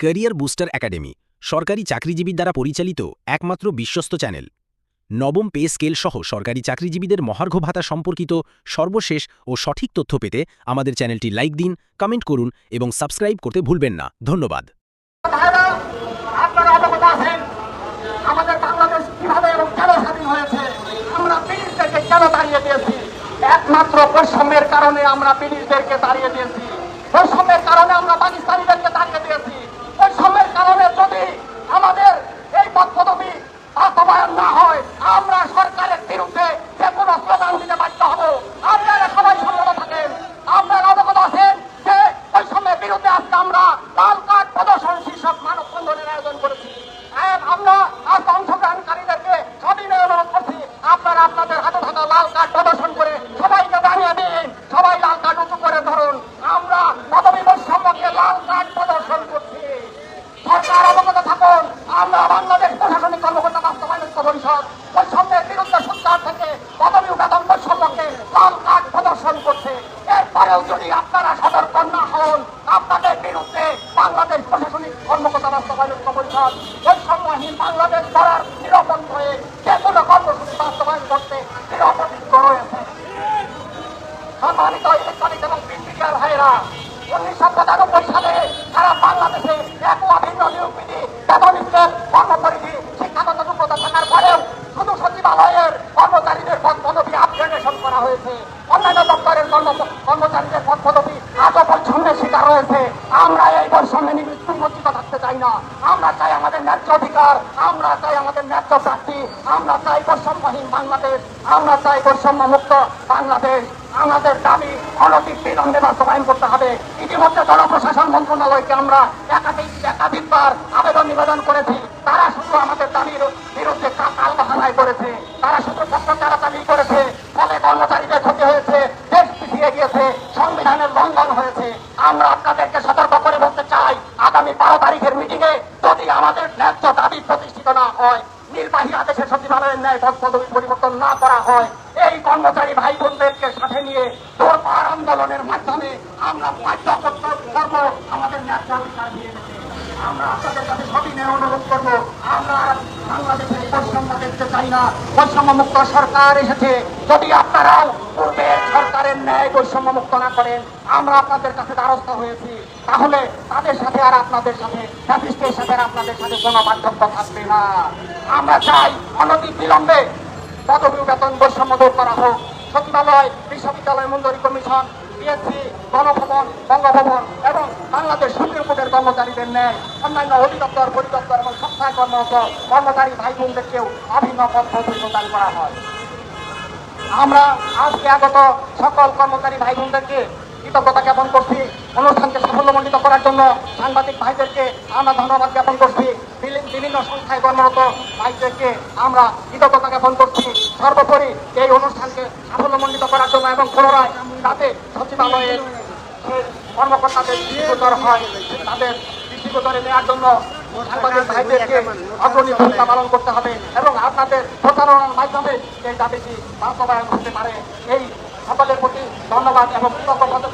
Career booster academy, সরকারি চাকরিজীবীর দ্বারা পরিচালিত একমাত্র বিশ্বস্ত চ্যানেল। নবম পে স্কেল সহ সরকারি চাকরিজীবীদের মহার্ঘ ভাতা সম্পর্কিত সর্বশেষ ও সঠিক তথ্য পেতে আমাদের চ্যানেলটি লাইক দিন, কমেন্ট করুন এবং সাবস্ক্রাইব করতে ভুলবেন না। ধন্যবাদ। একমাত্র বৈষম্যের কারণে আমরা ব্রিটিশদেরকে তাড়িয়ে দিয়েছি। বৈষম্যের কারণে আমরা পাকিস্তানিদেরকে তাড়িয়ে দিয়েছি বৈষম্যের কারণে যদি আমাদের এই পথ পদবি বাস্তবায়ন না হয়, আমরা সরকারের বিরুদ্ধে যে কোনো স্লোগান দিতে বাধ্য হব। আপনারা সবাই সংগত থাকেন। আপনারা অবগত আছেন যে ওই সময়ের বিরুদ্ধে আজকে আমরা লাল কার্ড প্রদর্শন শীর্ষক মানব বন্ধনের আয়োজন করেছি আর আমরা আজকে অংশগ্রহণকারীদেরকে সবিনয় অনুরোধ করছি আপনারা আপনাদের হাতে থাকা লাল কার্ড প্রদর্শন করে সবাইকে জানিয়ে দিন সবাই লাল কার্ড উঁচু করে ধরুন আমরা পদবী বৈষম্যকে লাল কার্ড প্রদর্শন করছি সরকার অবগত থাকুন আমরা বাংলাদেশ প্রশাসনিক কর্মকর্তা বাস্তবায়ন পরিষদ বৈষম্যের বিরুদ্ধে সরকার থেকে পদবী ও বেতন বৈষম্যকে লাল কার্ড প্রদর্শন করছে এরপরেও যদি আপনারা সতর্ক না হন, আপনাদের বিরুদ্ধে বাংলাদেশ প্রশাসনিক কর্মকর্তা বাস্তবায়ন পরিষদ বৈষম্যহীন বাংলাদেশ করার নিরাপদ হয়ে যে কোনো কর্মসূচি বাস্তবায়ন করতে নিরাপদিত রয়েছে। সম্মানিত ইলেকট্রনিক এবং ভাইরা উনিশশো পঁচানব্বই সালে সারা বাংলাদেশে এক অভিন্ন নিয়োগ বিধি বেতন কর্মপরিধি শিক্ষাগত যোগ্যতা থাকার পরেও শুধু সচিবালয়ের কর্মচারীদের পদ পদবি আপগ্রেডেশন করা হয়েছে। অন্যান্য দপ্তরের কর্ম- কর্মচারীদের পদ পদবি আজও বৈষম্যের শিকার রয়েছে। আমরা এই বৈষম্যে নিবৃত্তিমজ্জিত থাকতে চাই না। আমরা চাই আমাদের ন্যায্য অধিকার, আমরা চাই আমাদের ন্যায্য প্রার্থী আমরা চাই বৈষম্যহীন বাংলাদেশ, আমরা চাই বৈষম্য বাংলাদেশ। আমাদের দাবি অনতিক বিলম্বে বাস্তবায়ন করতে হবে। ইতিমধ্যে জনপ্রশাসন মন্ত্রণালয়কে আমরা একাধিক, একাধিকবার আবেদন নিবেদন করেছি। তারা শুধু আমাদের দাবির বিরুদ্ধে কাল বাহানায় করেছে। লঙ্ঘন হয়েছে। আমরা আপনাদেরকে সতর্ক করে বলতে চাই, আগামী বারো তারিখের মিটিংয়ে যদি আমাদের ন্যায্য দাবি প্রতিষ্ঠিত না হয়, নির্বাহী আদেশে সচিবালয়ের ন্যায় পদ পদবি পরিবর্তন না করা হয়, এই কর্মচারী ভাই বোনদেরকে সাথে নিয়ে দরবার আন্দোলনের মাধ্যমে আমরা বাধ্য করব আমাদের ন্যায্য অধিকার দিয়ে। আমরা আপনাদের কাছে সবিনয় অনুরোধ করব, আমরা বাংলাদেশের বৈষম্য দেখতে চাই না। বৈষম্য মুক্ত সরকার এসেছে। যদি আপনারাও সরকারের ন্যায় বৈষম্য মুক্ত না করেন, আমরা আপনাদের কাছে দ্বারস্থ হয়েছি। তাহলে তাদের সাথে আর আপনাদের সাথে ফ্যাসিস্টের সাথে আর আপনাদের সাথে কোনো পার্থক্য থাকবে না। আমরা চাই অনতি বিলম্বে পদবী বেতন বৈষম্য দূর করা হোক। সচিবালয়, বিশ্ববিদ্যালয় মঞ্জুরি কমিশন পিএসসি গণভবন, বঙ্গভবন এবং বাংলাদেশ সুপ্রিম কোর্টের কর্মচারীদের ন্যায় অন্যান্য অধিদপ্তর, পরিদপ্তর এবং সংস্থায় কর্মরত কর্মচারী ভাই বোনদেরকেও অভিন্ন পদ্ধতি প্রদান করা হয়। আমরা আজকে আগত সকল কর্মচারী ভাই বোনদেরকে কৃতজ্ঞতা জ্ঞাপন করছি। অনুষ্ঠানকে সাফল্যমণ্ডিত করার জন্য সাংবাদিক ভাইদেরকে আমরা ধন্যবাদ জ্ঞাপন করছি। বিভিন্ন সংস্থায় কর্মরত ভাইদেরকে আমরা কৃতজ্ঞতা জ্ঞাপন করছি। সর্বোপরি এই অনুষ্ঠানকে সাফল্যমণ্ডিত করার জন্য এবং পুনরায় যাতে সচিবালয়ের কর্মকর্তাদের হয়, তাদের দৃষ্টিগোচরে নেওয়ার জন্য সাংবাদিক ভাইদেরকে অগ্রণী ভূমিকা পালন করতে হবে এবং আপনাদের প্রচারণার মাধ্যমে এই দাবিটি বাস্তবায়ন করতে পারে। এই সকলের প্রতি ধন্যবাদ এবং কৃতজ্ঞতা